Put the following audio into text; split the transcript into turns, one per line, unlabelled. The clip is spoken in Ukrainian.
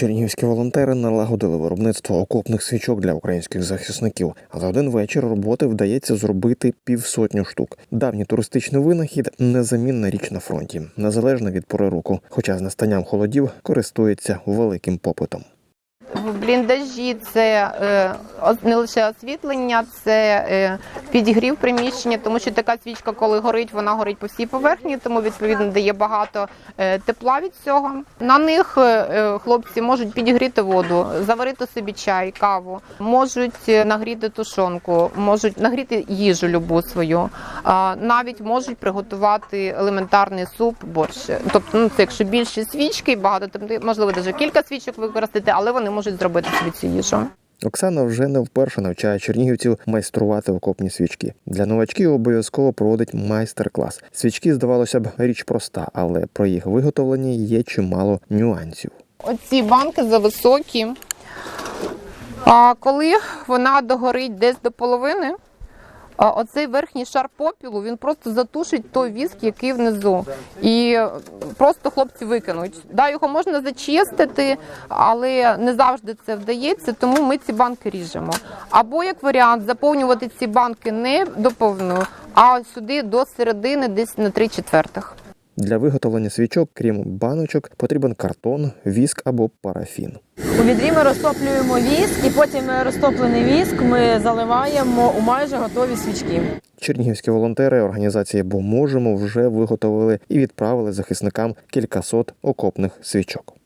Чернігівські волонтери налагодили виробництво окопних свічок для українських захисників. А за один вечір роботи вдається зробити півсотню штук. Давній туристичний винахід незамінна річ на фронті, незалежно від пори року, хоча з настанням холодів користується великим попитом.
Бліндажі це е, не лише освітлення, це е, підігрів приміщення, тому що така свічка, коли горить, вона горить по всій поверхні, тому відповідно дає багато е, тепла від цього. На них хлопці можуть підігріти воду, заварити собі чай, каву, можуть нагріти тушонку, можуть нагріти їжу любу свою, навіть можуть приготувати елементарний суп, борщ. Тобто, ну це якщо більше свічки, багато можливо навіть кілька свічок використати, але вони можуть зробити собі цю їжу.
Оксана вже не вперше навчає чернігівців майструвати окопні свічки. Для новачків обов'язково проводить майстер-клас. Свічки, здавалося б, річ проста, але про їх виготовлення є чимало нюансів.
Оці банки зависокі. А коли вона догорить десь до половини, оцей верхній шар попілу він просто затушить той віск, який внизу. І просто хлопці викинуть. Да, його можна зачистити, але не завжди це вдається, тому ми ці банки ріжемо. Або як варіант, заповнювати ці банки не до повної, а сюди до середини, десь на 3 четвертих.
Для виготовлення свічок, крім баночок, потрібен картон, віск або парафін.
У відрі ми розтоплюємо віск, і потім розтоплений віск ми заливаємо у майже готові свічки.
Чернігівські волонтери організації Бо можемо вже виготовили і відправили захисникам кількасот окопних свічок.